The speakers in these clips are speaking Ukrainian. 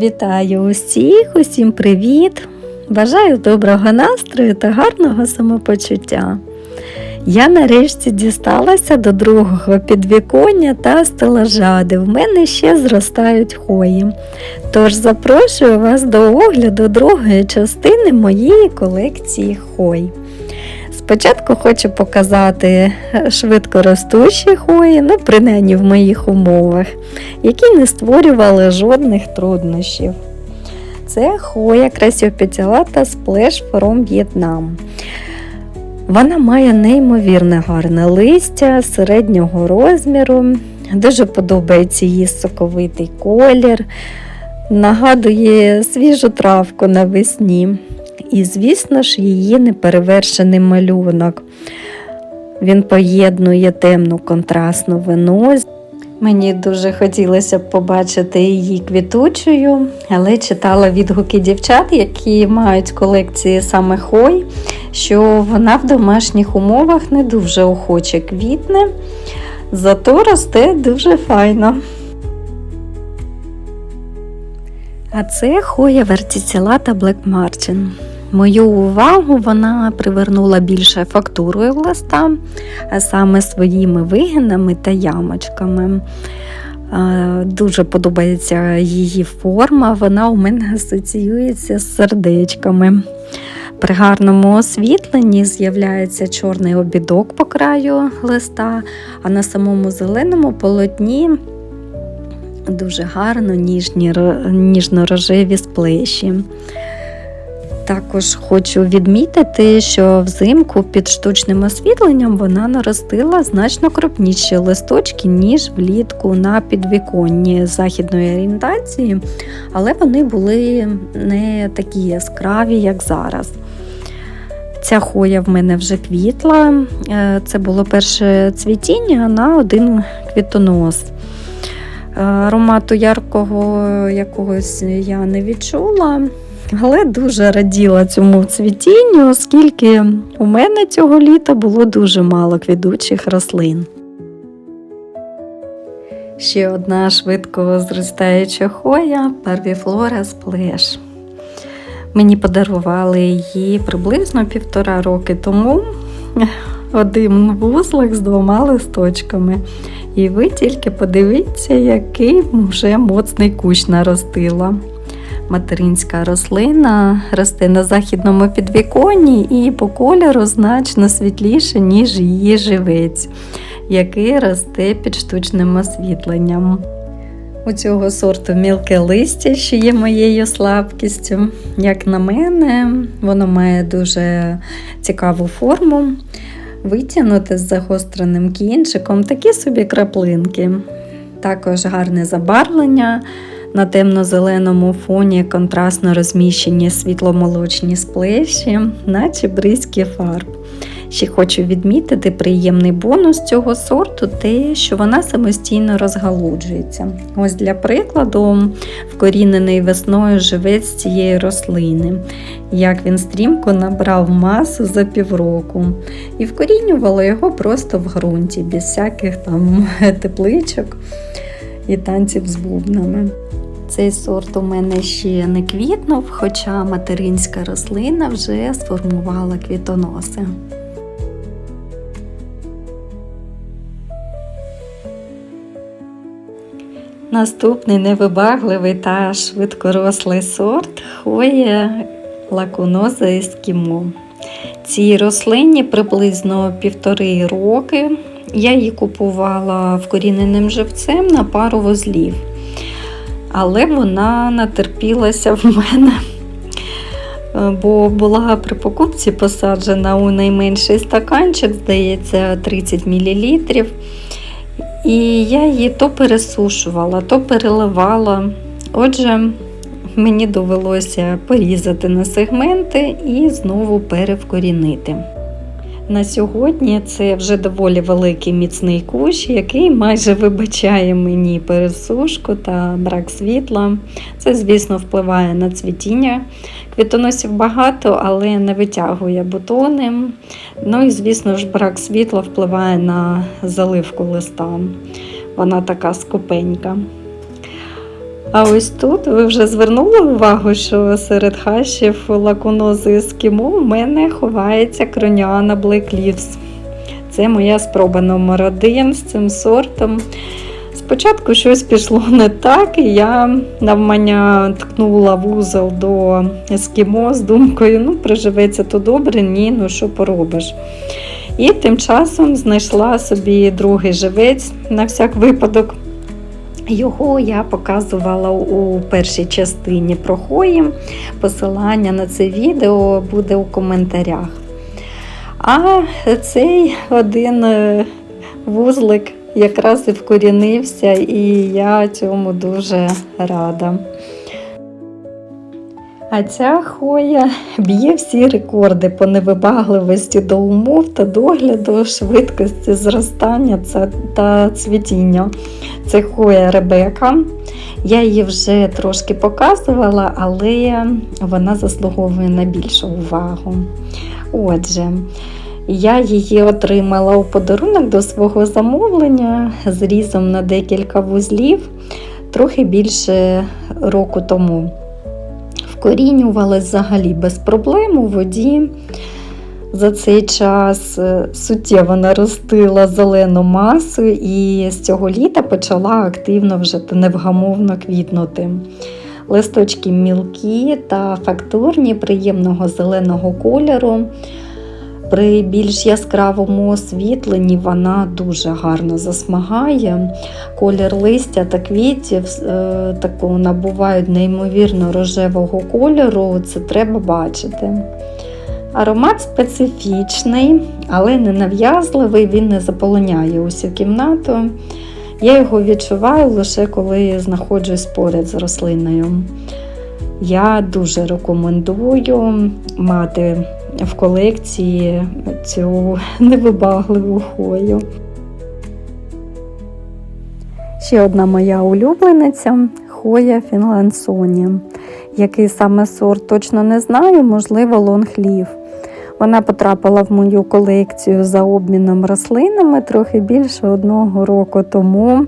Вітаю усіх, усім привіт! Бажаю доброго настрою та гарного самопочуття. Я нарешті дісталася до другого підвіконня та стелажади. В мене ще зростають хої. Тож запрошую вас до огляду другої частини моєї колекції хой. Спочатку хочу показати швидкоростущі хої, ну принаймні в моїх умовах, які не створювали жодних труднощів. Це хоя красіопіцялата Splash from Vietnam. Вона має неймовірне гарне листя середнього розміру. Дуже подобається її соковитий колір, нагадує свіжу травку навесні. І, звісно ж, її неперевершений малюнок. Він поєднує темну контрастну вино. Мені дуже хотілося б побачити її квітучою, але читала відгуки дівчат, які мають колекції саме хой, що вона в домашніх умовах не дуже охоче квітне, зато росте дуже файно. А це хоя вертіцілата Black Martin. Мою увагу вона привернула більше фактурою листа, саме своїми вигинами та ямочками. Дуже подобається її форма, вона у мене асоціюється з сердечками. При гарному освітленні з'являється чорний обідок по краю листа, а на самому зеленому полотні дуже гарно ніжні, ніжно-рожеві сплеші. Також хочу відмітити, що взимку під штучним освітленням вона наростила значно крупніші листочки, ніж влітку на підвіконні західної орієнтації, але вони були не такі яскраві, як зараз. Ця хоя в мене вже квітла, е, це було перше цвітіння на один квітонос. Е, аромату яркого якогось я не відчула. Але дуже раділа цьому цвітінню, оскільки у мене цього літа було дуже мало квідучих рослин. Ще одна швидко зростаюча хоя Парвіфлора Сплеш. Мені подарували її приблизно півтора роки тому один вузлик з двома листочками. І ви тільки подивіться, який вже моцний кущ наростила материнська рослина росте на західному підвіконні і по кольору значно світліше, ніж її живець, який росте під штучним освітленням. У цього сорту мілке листя, що є моєю слабкістю. Як на мене, воно має дуже цікаву форму. Витягнути з загостреним кінчиком такі собі краплинки. Також гарне забарвлення. На темно-зеленому фоні контрастно розміщені світломолочні сплеші, наче бризки фарб. Ще хочу відмітити приємний бонус цього сорту те, що вона самостійно розгалуджується. Ось для прикладу, вкорінений весною живець цієї рослини, як він стрімко набрав масу за півроку і вкорінювало його просто в ґрунті, без всяких там тепличок і танців з бубнами. Цей сорт у мене ще не квітнув, хоча материнська рослина вже сформувала квітоноси. Наступний невибагливий та швидкорослий сорт хоє лакуноза ескімо. Цій рослині приблизно півтори роки. Я її купувала вкоріненим живцем на пару вузлів але вона натерпілася в мене, е, бо була при покупці посаджена у найменший стаканчик, здається, 30 мл. І я її то пересушувала, то переливала. Отже, мені довелося порізати на сегменти і знову перевкорінити. На сьогодні це вже доволі великий міцний кущ, який майже вибачає мені пересушку та брак світла. Це, звісно, впливає на цвітіння. Квітоносів багато, але не витягує бутони. Ну і, звісно ж, брак світла впливає на заливку листа. Вона така скупенька. А ось тут ви вже звернули увагу, що серед хащів лакунози ескімо в мене ховається кроняна Black Leaves. Це моя спроба номер один з цим сортом. Спочатку щось пішло не так, і я навмання ткнула вузол до ескімо з думкою, ну, приживеться то добре, ні, ну що поробиш. І тим часом знайшла собі другий живець на всяк випадок. Його я показувала у першій частині про хої. Посилання на це відео буде у коментарях. А цей один е, вузлик якраз і вкорінився, і я цьому дуже рада. А ця хоя б'є всі рекорди по невибагливості до умов та догляду, швидкості зростання та цвітіння. Це хоя Ребека. Я її вже трошки показувала, але вона заслуговує на більшу увагу. Отже, я її отримала у подарунок до свого замовлення з різом на декілька вузлів трохи більше року тому. Вкорінювалась взагалі без проблем у воді. За цей час е, суттєво наростила зелену масу і з цього літа почала активно вже невгамовно квітнути. Листочки мілкі та фактурні, приємного зеленого кольору. При більш яскравому освітленні вона дуже гарно засмагає. Колір листя та квітів е, такого набувають неймовірно рожевого кольору, це треба бачити. Аромат специфічний, але не нав'язливий, він не заполоняє усю кімнату. Я його відчуваю лише коли знаходжусь поряд з рослиною. Я дуже рекомендую мати в колекції цю невибагливу хою. Ще одна моя улюблениця хоя Фінлансоні. Який саме сорт точно не знаю, можливо, лонглів. Вона потрапила в мою колекцію за обміном рослинами трохи більше одного року тому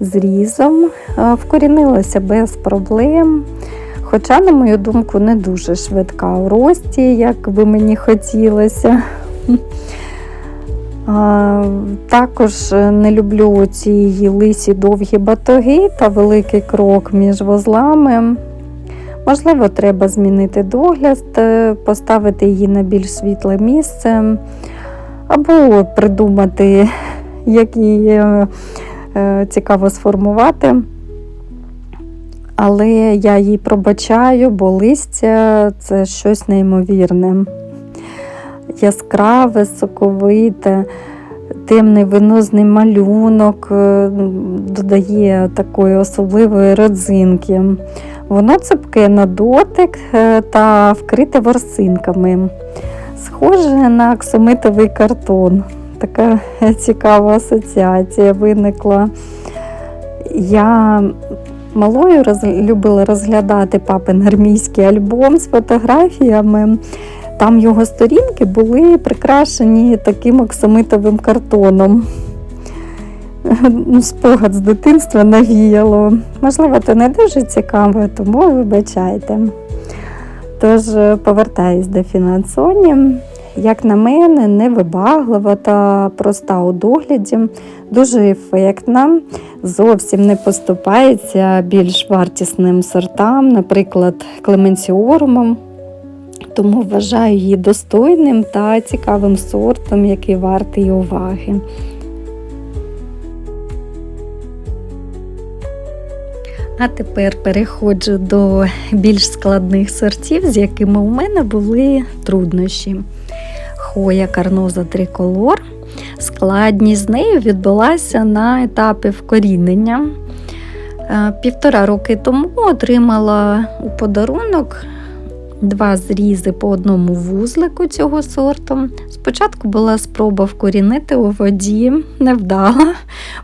зрізом. Вкорінилася без проблем. Хоча, на мою думку, не дуже швидка у рості, як би мені хотілося. Також не люблю ці лисі довгі батоги та великий крок між вузлами. Можливо, треба змінити догляд, е, поставити її на більш світле місце, або придумати, як її е, цікаво сформувати але я їй пробачаю, бо листя це щось неймовірне. Яскраве, соковите, темний винозний малюнок е, додає такої особливої родзинки. Воно цепке на дотик е, та вкрите ворсинками. Схоже на аксомитовий картон. Така цікава асоціація виникла. Я Малою роз... любила розглядати папин армійський альбом з фотографіями. Там його сторінки були прикрашені таким оксамитовим картоном. Ну, спогад з дитинства навіяло. Можливо, це не дуже цікаво, тому вибачайте. Тож, повертаюсь до фінансоні. Як на мене, невибаглива та проста у догляді, дуже ефектна, зовсім не поступається більш вартісним сортам, наприклад, клеменціорумом. Тому вважаю її достойним та цікавим сортом, який вартий уваги. А тепер переходжу до більш складних сортів, з якими у мене були труднощі. Хоя Карноза триколор. Складність з нею відбулася на етапі вкорінення. Е, півтора роки тому отримала у подарунок два зрізи по одному вузлику цього сорту. Спочатку була спроба вкорінити у воді, невдала.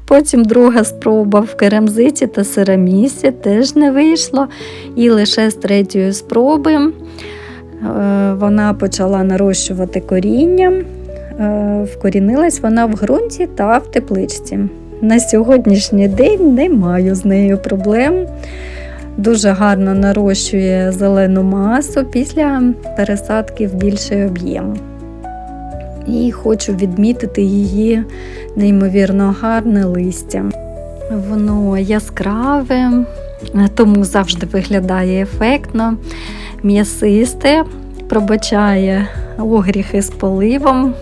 Потім друга спроба в керамзиті та серамісі теж не вийшло. І лише з третьої спроби вона почала нарощувати коріння, е, вкорінилась вона в ґрунті та в тепличці. На сьогоднішній день не маю з нею проблем. Дуже гарно нарощує зелену масу після пересадки в більший об'єм. І хочу відмітити її неймовірно гарне листя. Воно яскраве, тому завжди виглядає ефектно, м'ясисте, пробачає огріхи з поливом.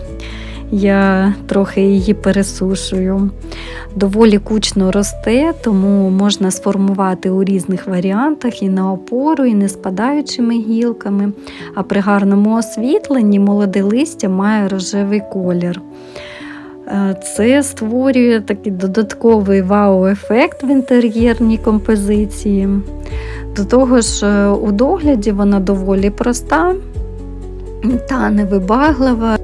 Я трохи її пересушую. Доволі кучно росте, тому можна сформувати у різних варіантах і на опору, і не спадаючими гілками. А при гарному освітленні молоде листя має рожевий колір. Е, це створює такий додатковий вау-ефект в інтер'єрній композиції. До того ж, е, у догляді вона доволі проста та невибаглива.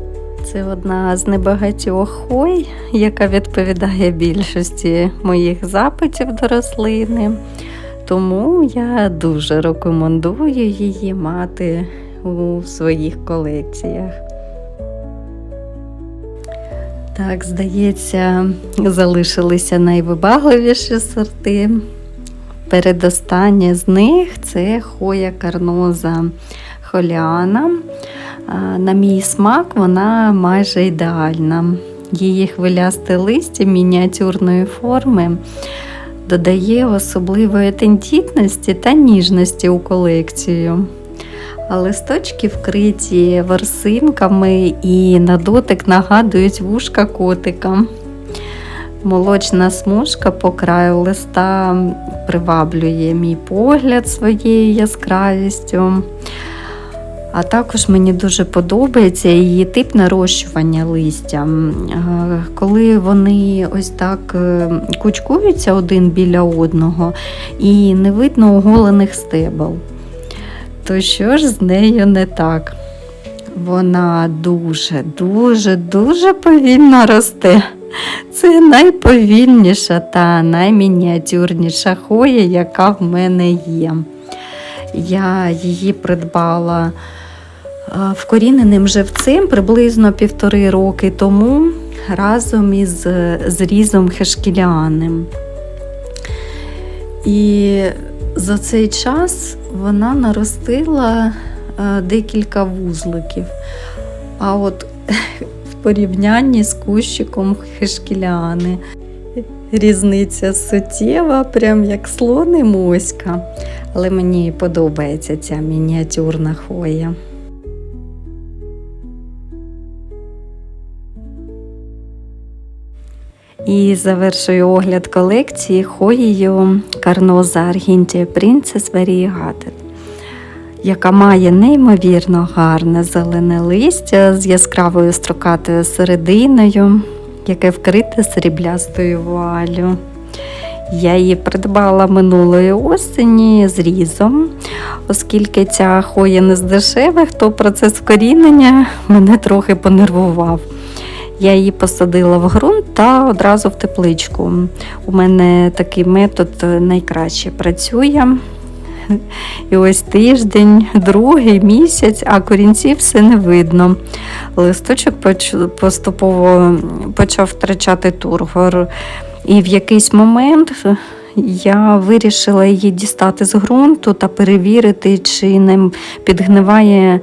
Це одна з небагатьох хой, яка відповідає більшості моїх запитів до рослини. Тому я дуже рекомендую її мати у своїх колекціях. Так, здається, залишилися найвибагливіші сорти. Передостання з них це хоя карноза холіана. На мій смак вона майже ідеальна. Її хвилясте листя мініатюрної форми додає особливої тендітності та ніжності у колекцію. А листочки вкриті ворсинками і на дотик нагадують вушка котика. Молочна смужка по краю листа приваблює мій погляд своєю яскравістю. А також мені дуже подобається її тип нарощування листя. Коли вони ось так е, кучкуються один біля одного і не видно оголених стебел. То що ж з нею не так? Вона дуже, дуже, дуже повільно росте. Це найповільніша та наймініатюрніша хоя, яка в мене є. Я її придбала вкоріненим живцем приблизно півтори роки тому разом із зрізом хешкіляним. І за цей час вона наростила декілька вузликів. А от порівнянні з кущиком хешкіляни різниця суттєва, прям як слон і моська. Але мені подобається ця мініатюрна хвоя. І завершую огляд колекції хоєю Карноза Аргінтія Принцес Variegated, яка має неймовірно гарне зелене листя з яскравою строкатою серединою, яке вкрите сріблястою вуалю. Я її придбала минулої осені з різом, оскільки ця хоя не з дешевих, то процес вкорінення мене трохи понервував. Я її посадила в ґрунт та одразу в тепличку. У мене такий метод найкраще працює. І ось тиждень, другий місяць, а корінців все не видно. Листочок поступово почав втрачати тургор. І в якийсь момент я вирішила її дістати з ґрунту та перевірити, чи не підгниває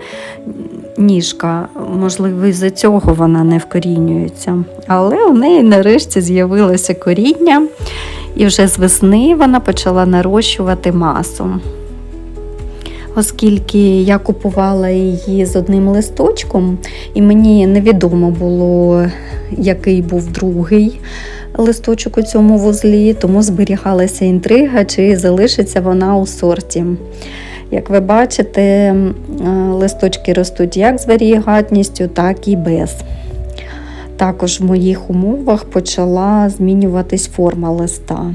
ніжка. Можливо, із-за цього вона не вкорінюється. Але у неї нарешті з'явилося коріння, і вже з весни вона почала нарощувати масу. Оскільки я купувала її з одним листочком, і мені невідомо було, який був другий листочок у цьому вузлі, тому зберігалася інтрига, чи залишиться вона у сорті. Як ви бачите, листочки ростуть як з варієгатністю, так і без. Також в моїх умовах почала змінюватись форма листа.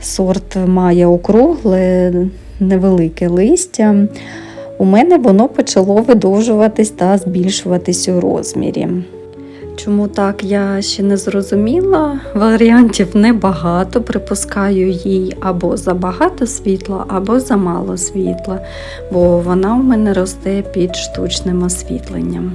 Сорт має округле, невелике листя. У мене воно почало видовжуватись та збільшуватись у розмірі. Чому так, я ще не зрозуміла. Варіантів небагато, припускаю їй або забагато світла, або замало світла, бо вона у мене росте під штучним освітленням.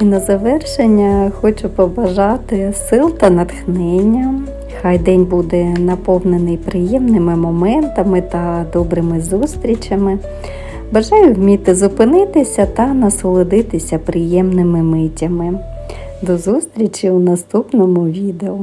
І на завершення хочу побажати сил та натхнення. Хай день буде наповнений приємними моментами та добрими зустрічами. Бажаю вміти зупинитися та насолодитися приємними митями. До зустрічі у наступному відео.